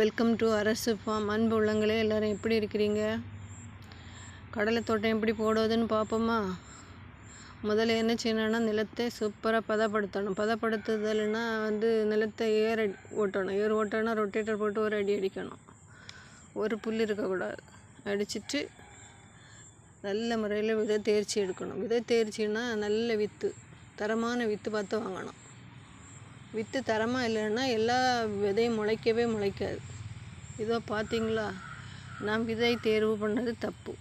Welcome to அரசு form அன்பு உள்ளங்களே எல்லோரும் எப்படி இருக்கிறீங்க? கடலை தோட்டம் எப்படி போடுவதுன்னு பார்ப்போமா? முதல்ல என்ன செய்யணும்னா நிலத்தை சூப்பராக பதப்படுத்தணும். பதப்படுத்துதல்னா வந்து நிலத்தை ஏர் அடி ஓட்டணும். ஏர் ஓட்டணும் ரொட்டேட்டர் போட்டு ஒரு அடி அடிக்கணும். ஒரு புல் இருக்கக்கூடாது. அடிச்சிட்டு நல்ல முறையில் விதை தேர்ச்சி எடுக்கணும். விதை தேர்ச்சின்னா நல்ல வித்து தரமான வித்து பார்த்து வாங்கணும். வித்து தரமாக இல்லைன்னா எல்லா விதையும் முளைக்கவே முளைக்காது. இதோ பார்த்தீங்களா? நான் விதை தேர்வு பண்ணது தப்பு.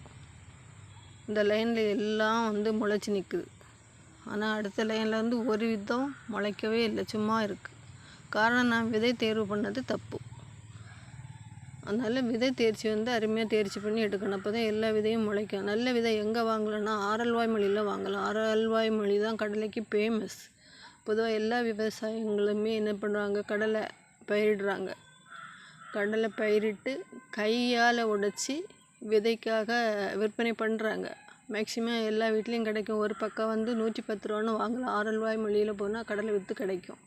இந்த லைனில் எல்லாம் வந்து முளைச்சி நிற்குது ஆனால் அடுத்த லைனில் வந்து ஒரு விதம் முளைக்கவே இல்லை. சும்மா இருக்குது காரணம் நான் விதை தேர்வு பண்ணது தப்பு. அதனால் விதை தேர்ச்சி வந்து அருமையாக தேர்ச்சி பண்ணி எடுக்கணும். அப்போ தான் எல்லா விதையும் முளைக்கும். நல்ல விதை எங்கே வாங்கலன்னா ஆரல்வாய் மொழியில் வாங்கலாம். ஆரல்வாய் மொழி தான் கடலைக்கு ஃபேமஸ் பொதுவாக எல்லா விவசாயிங்களுமே என்ன பண்ணுறாங்க கடலை பயிரிடுறாங்க. கடலை பயிரிட்டு கையால் உடச்சி விதைக்காக விற்பனை பண்ணுறாங்க மேக்ஸிமம் எல்லா வீட்லேயும் கிடைக்கும். ஒரு பக்கம் வந்து நூற்றி பத்து ரூபான்னு வாங்கலாம். ஆரல்வாய் மொழியில் போனால் கடலை விற்று கிடைக்கும்.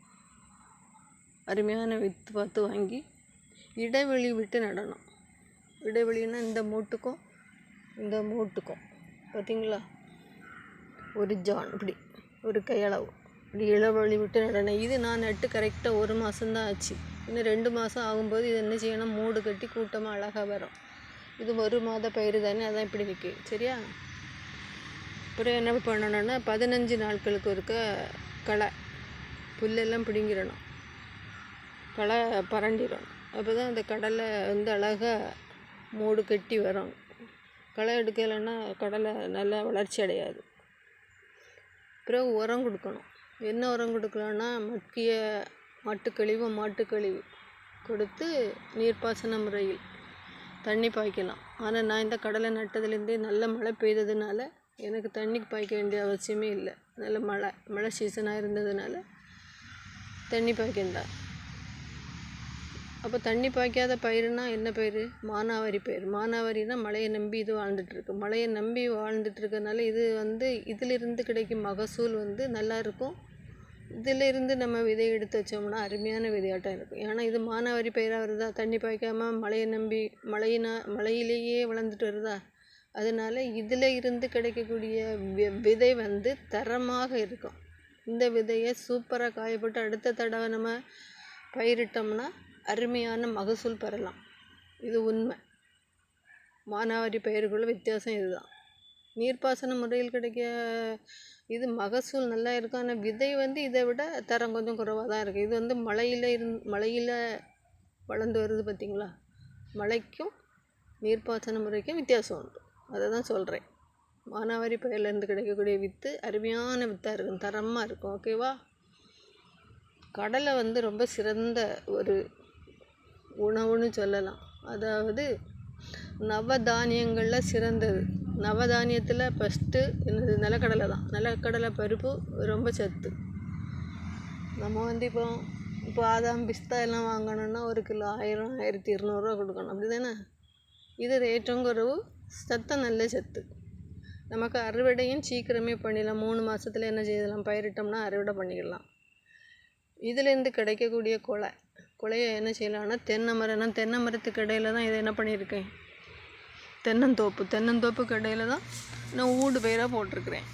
அருமையான வித்து பார்த்து வாங்கி இடைவெளி விட்டு நடணும். இடைவெளின்னா இந்த மூட்டுக்கும் இந்த மூட்டுக்கும். பார்த்தீங்களா? ஒரு ஜான் இப்படி. ஒரு கையளவு. இப்படி இளவழி விட்டு நடணும் இது நான் நட்டு கரெக்டாக ஒரு மாதம்தான் ஆச்சு. இன்னும் ரெண்டு மாதம் ஆகும்போது இது என்ன செய்யணும்? மூடு கட்டி கூட்டமாக அழகாக வரும். இது ஒரு மாத பயிர் தானே அதான் இப்படி நிற்கி சரியா? அப்புறம் என்ன பண்ணணும்னா பதினஞ்சு நாட்களுக்கு ஒருக்க களை புல்லெல்லாம் பிடுங்கிடணும். களை பரண்டிடணும். அப்போ தான் அந்த கடலை வந்து அழகாக மூடு கட்டி வரும். களை எடுக்கலைன்னா கடலை நல்லா வளர்ச்சி அடையாது. பிறகு உரம் கொடுக்கணும். என்ன உரம் கொடுக்கலான்னா மக்கிய மாட்டுக்கழிவு மாட்டுக்கழிவு கொடுத்து நீர்ப்பாசன முறையில் தண்ணி பாய்க்கலாம். ஆனால் நான் இந்த கடலை நட்டதுலேருந்தே நல்ல மழை பெய்ததுனால எனக்கு தண்ணி பாய்க்க வேண்டிய அவசியமே இல்லை. நல்ல மழை மழை சீசனாக இருந்ததுனால தண்ணி பாய்க்கண்டா அப்போ தண்ணி பாய்க்காத பயிருனா என்ன பயிர்? மானாவாரி பயிர். மானாவாரினா மழையை நம்பி இது வாழ்ந்துட்டுருக்கு. மழையை நம்பி வாழ்ந்துட்டுருக்கனால இது வந்து இதிலிருந்து கிடைக்கும் மகசூல் வந்து நல்லா இருக்கும். நம்ம விதை எடுத்து வச்சோம்னா அருமையான விதையாட்டம் இருக்கும். ஏன்னா இது மானாவாரி பயிராக வருதா? தண்ணி பாய்க்காமல் மழையை நம்பி மழையினா மழையிலேயே வளர்ந்துட்டு வருதா? அதனால் இதில் இருந்து கிடைக்கக்கூடிய வி விதை வந்து தரமாக இருக்கும். இந்த விதையை சூப்பராக காயப்பட்டு அடுத்த தடவை நம்ம பயிரிட்டோம்னா அருமையான மகசூல் பெறலாம். இது உண்மை. மானாவாரி பயிர்களுள்ள வித்தியாசம் இதுதான். நீர்ப்பாசன முறையில் கிடைக்க இது மகசூல் நல்லா இருக்கும். ஆனால் விதை வந்து இதை விட தரம் கொஞ்சம் குறைவாக தான் இருக்குது இது வந்து மழையில் இருந் மழையில் வளர்ந்து வருது பார்த்திங்களா மழைக்கும் நீர்ப்பாசன முறைக்கும் வித்தியாசம் உண்டு. அதை தான் சொல்கிறேன் மானாவாரி பயிர்லேருந்து கிடைக்கக்கூடிய வித்து அருமையான வித்தாக இருக்கும். தரமாக இருக்கும். ஓகேவா? கடலை வந்து ரொம்ப சிறந்த ஒரு உணவுன்னு சொல்லலாம். அதாவது நவதானியங்களில் சிறந்தது. நவதானியத்தில் ஃபஸ்ட்டு என்னது? நிலக்கடலை தான். நிலக்கடலை பருப்பு ரொம்ப சத்து. நம்ம வந்து இப்போ பாதாம் பிஸ்தா எல்லாம் வாங்கணுன்னா ஒரு கிலோ ஆயிரம் ஆயிரத்தி இருநூறுவா கொடுக்கணும். அப்படி தானே இது ரேட்டும் குறவு சத்தம் நல்ல சத்து. நமக்கு அறுவடையும் சீக்கிரமே பண்ணிடலாம். மூணு மாதத்துல என்ன செய்யலாம்? பயிரிட்டோம்னா அறுவடை பண்ணிக்கலாம் இதுலேருந்து கிடைக்கக்கூடிய குலை. குலையை என்ன செய்யலாம்னா தென்னை மரம் நான் தென்னை மரத்துக்கு இடையில தான் இதை என்ன பண்ணியிருக்கேன்? தென்னந்தோப்பு தென்னந்தோப்புக்கு இடையில தான் நான் ஊடு பயிராக போட்டிருக்கிறேன்.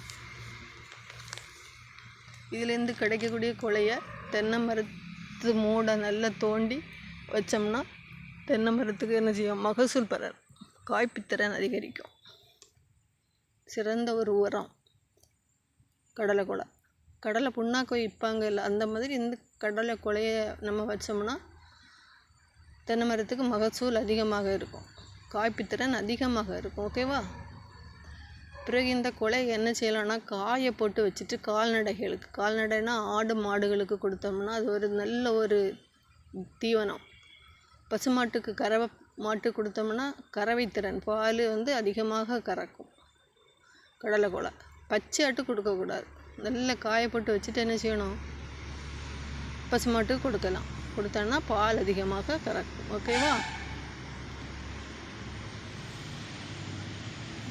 இதுலேருந்து கிடைக்கக்கூடிய குலையை தென்னை மரத்து மூடை நல்லா தோண்டி வச்சோம்னா தென்னை மரத்துக்கு என்ன செய்யும்? மகசூல் பெற காய்ப்புத்திறன் அதிகரிக்கும். சிறந்த ஒரு உரம் கடலை குலை. கடலை புண்ணாக்கு வைப்பாங்க இல்லை அந்த மாதிரி இந்த கடலை குலைய நம்ம வச்சோம்னா தென்னை மரத்துக்கு மகசூல் அதிகமாக இருக்கும். காய்ப்புத்திறன் அதிகமாக இருக்கும். ஓகேவா பிறகு இந்த கொலை என்ன செய்யலாம்னா காயை போட்டு வச்சுட்டு கால்நடைகளுக்கு கால்நடைனா ஆடு மாடுகளுக்கு கொடுத்தோம்னா அது ஒரு நல்ல ஒரு தீவனம். பசுமாட்டுக்கு கறவை மாட்டு கொடுத்தோம்னா கறவைத்திறன் பால் வந்து அதிகமாக கறக்கும். கடலை கொலை பச்சையாட்டு கொடுக்கக்கூடாது. நல்ல காயப்போட்டு வச்சுட்டு என்ன செய்யணும்? பசுமாட்டு கொடுக்கலாம். கொடுத்தோன்னா பால் அதிகமாக கறக்கும். ஓகேவா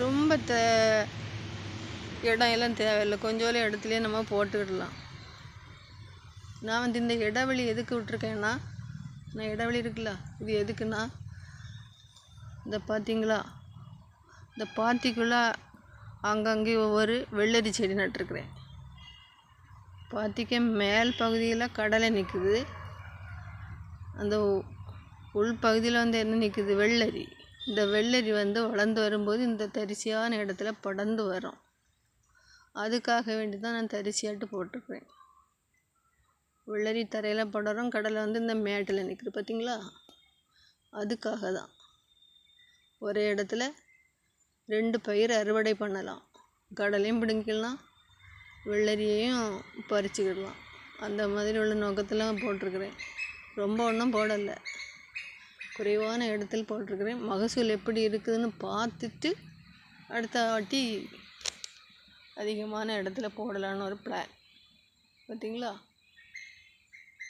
ரொம்ப த இடம் எல்லாம் தேவையில்லை கொஞ்சோல இடத்துலையே நம்ம போட்டுக்கிடலாம். நான் வந்து இந்த இடைவெளி எதுக்கு விட்ருக்கேன்னா நான் இடைவெளி இருக்குல்ல இது எதுக்குன்னா இந்த பார்த்தீங்களா இந்த பாத்திக்குள்ளே அங்கங்கே ஒவ்வொரு வெள்ளரி செடி நட்டுருக்குறேன். பாத்திக்கு மேல் பகுதியில் கடலை நிற்குது அந்த உள் பகுதியில் வந்து என்ன நிற்குது வெள்ளரி. இந்த வெள்ளரி வந்து வளர்ந்து வரும்போது இந்த தரிசியான இடத்துல படர்ந்து வரும். அதுக்காக வேண்டி தான் நான் தரிசியாட்டு போட்டிருக்கிறேன். வெள்ளரி தரையில் படரும் கடலை வந்து இந்த மேட்டில் நிற்குது பார்த்தீங்களா அதுக்காக தான் ஒரே இடத்துல ரெண்டு பயிர் அறுவடை பண்ணலாம். கடலையும் பிடுங்கிக்கலாம். வெள்ளரியையும் பறிச்சுக்கிடலாம் அந்த மாதிரி உள்ள நோக்கத்தில் போட்டிருக்கிறேன். ரொம்ப ஒன்றும் போடலை. குறைவான இடத்தில் போட்டிருக்கிறேன். மகசூல் எப்படி இருக்குதுன்னு பார்த்துட்டு அடுத்த வாட்டி அதிகமான இடத்துல போடலான்னு ஒரு பிளான் பார்த்தீங்களா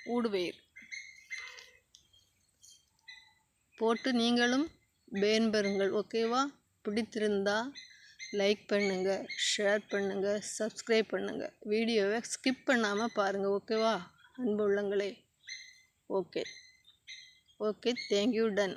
ஊடுபயிர் போட்டு நீங்களும் பயன்பெறுங்கள் ஓகேவா? பிடித்திருந்தா லைக் பண்ணுங்கள் ஷேர் பண்ணுங்கள் சப்ஸ்கிரைப் பண்ணுங்கள் வீடியோவை ஸ்கிப் பண்ணாமல் பாருங்கள் ஓகேவா? அன்பு உள்ளங்களே. Okay. Okay thank you done.